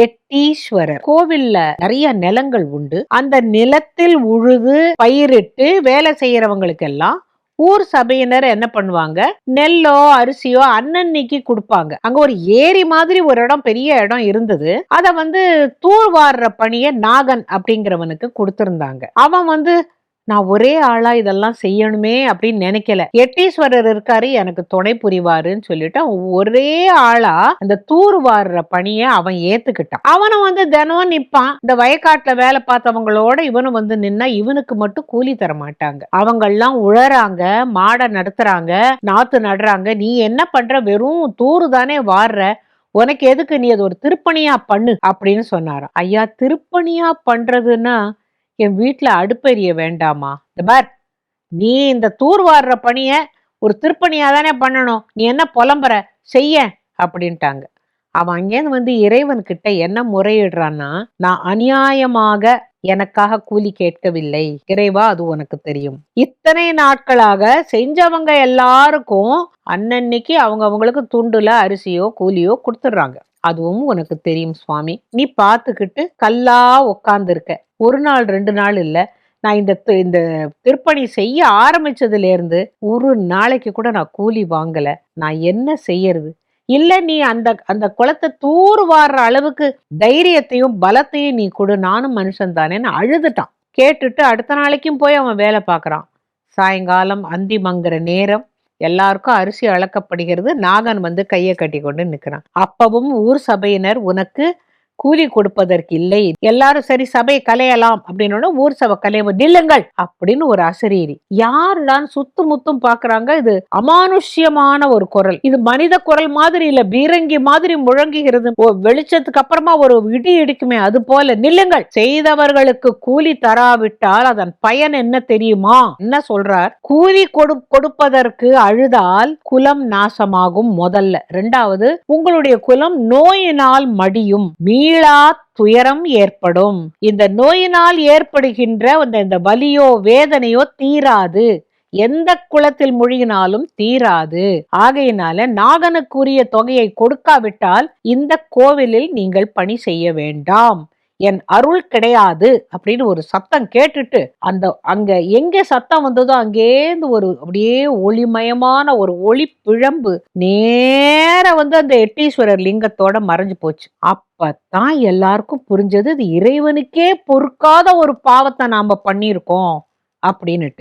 எட்டீஸ்வரர். கோவில்ல நிறைய நிலங்கள் உண்டு. அந்த நிலத்தில் உழுது பயிரிட்டு வேலை செய்யறவங்களுக்கு எல்லாம் ஊர் சபையினர் என்ன பண்ணுவாங்க? நெல்லோ அரிசியோ அன்னன்னைக்கு கொடுப்பாங்க. அங்க ஒரு ஏரி மாதிரி ஒரு இடம் பெரிய இடம் இருந்தது. அத வந்து தூர்வாடுற பணியை நாகன் அப்படிங்கிறவனுக்கு கொடுத்திருந்தாங்க. அவன் வந்து நான் ஒரே ஆளா இதெல்லாம் செய்யணுமே அப்படின்னு நினைக்கல. எட்டீஸ்வரர் இருக்காரு எனக்கு துணை புரிவாருன்னு சொல்லிட்டு அவன் ஒரே ஆளா அந்த தூர் வாடுற பணியை அவன் ஏத்துக்கிட்டான். அவனும் வந்து தினம் நிப்பான். இந்த வயக்காட்டுல வேலை பார்த்தவங்களோட இவனும் வந்து நின்னா இவனுக்கு மட்டும் கூலி தர மாட்டாங்க. அவங்கெல்லாம் உழறாங்க மாடை நடத்துறாங்க நாத்து நடுறாங்க. நீ என்ன பண்ற? வெறும் தூரு தானே வாடுற உனக்கு எதுக்கு நீ அது ஒரு திருப்பணியா பண்ணு அப்படின்னு சொன்னாராம். ஐயா திருப்பணியா பண்றதுன்னா என் வீட்டில் அடுப்பெரிய வேண்டாமா? இந்த பார் நீ இந்த தூர்வாடுற பணியை பணிய ஒரு திருப்பணியா தானே பண்ணணும். நீ என்ன புலம்புற? செய்ய அப்படின்ட்டாங்க. அவன் அங்கேருந்து வந்து இறைவன் கிட்ட என்ன முறையிடுறான்னா நான் அநியாயமாக எனக்காக கூலி கேட்கவில்லை. இறைவா அது உனக்கு தெரியும். இத்தனை நாட்களாக செஞ்சவங்க எல்லாருக்கும் அன்னன்னைக்கு அவங்க அவங்களுக்கு துண்டுல அரிசியோ கூலியோ கொடுத்துடுறாங்க. அதுவும் உனக்கு தெரியும் சுவாமி. நீ பார்த்துக்கிட்டு கல்லா உக்காந்துருக்க. ஒரு நாள் ரெண்டு நாள் இல்லை. நான் இந்த இந்த திருப்பணி செய்ய ஆரம்பிச்சதுலேருந்து ஒரு நாளைக்கு கூட நான் கூலி வாங்கலை. நான் என்ன செய்யறது? இல்லை நீ அந்த அந்த குளத்தை தூர் வாடுற அளவுக்கு தைரியத்தையும் பலத்தையும் நீ கொடு. நானும் மனுஷன் தானேன்னு அழுதுட்டான். கேட்டுட்டு அடுத்த நாளைக்கும் போய் அவன் வேலை பார்க்குறான். சாயங்காலம் அந்தி மங்குற நேரம் எல்லாருக்கும் அரிசி அளக்கப்படுகிறது. நாகன் வந்து கையை கட்டி கொண்டு நிற்கிறான் அப்பவும் ஊர் சபையினர் உனக்கு கூலி கொடுப்பதற்கு இல்லை. எல்லாரும் சரி சபை கலையலாம் அப்படின்னு ஊர் சபை கலைய நில்லுங்கள் அப்படின்னு ஒரு அசரீரி. யாருடான் சுத்து முத்தும் பாக்குறாங்க இது அமானுஷ்யமான ஒரு குரல். இது மனித குரல் மாதிரி இல்ல பீரங்கி மாதிரி முழங்குகிறது. வெளிச்சத்துக்கு அப்புறமா ஒரு இடி இடிக்குமே அது போல நில்லுங்கள். செய்தவர்களுக்கு கூலி தராவிட்டால் அதன் பயன் என்ன தெரியுமா? என்ன சொல்றார்? கூலி கொடு கொடுப்பதற்கு அழுதால் குலம் நாசமாகும் முதல்ல. ரெண்டாவது உங்களுடைய குலம் நோயினால் மடியும் மீளா துயரம் ஏற்படும். இந்த நோயினால் ஏற்படுகின்ற அந்த இந்த வலியோ வேதனையோ தீராது. எந்த குளத்தில் முழுகினாலும் தீராது. ஆகையினால நாகனுக்குரிய தொகையை கொடுக்காவிட்டால் இந்த கோவிலில் நீங்கள் பணி செய்ய வேண்டாம். என் அருள் கிடையாது அப்படின்னு ஒரு சத்தம் கேட்டுட்டு அந்த அங்க எங்க சத்தம் வந்ததோ அங்கேருந்து ஒரு அப்படியே ஒளிமயமான ஒரு ஒளி பிழம்பு நேர வந்து அந்த எட்டீஸ்வரர் லிங்கத்தோட மறைஞ்சு போச்சு. அப்பத்தான் எல்லாருக்கும் புரிஞ்சது இது இறைவனுக்கே பொறுக்காத ஒரு பாவத்தை நாம பண்ணியிருக்கோம் அப்படின்னுட்டு.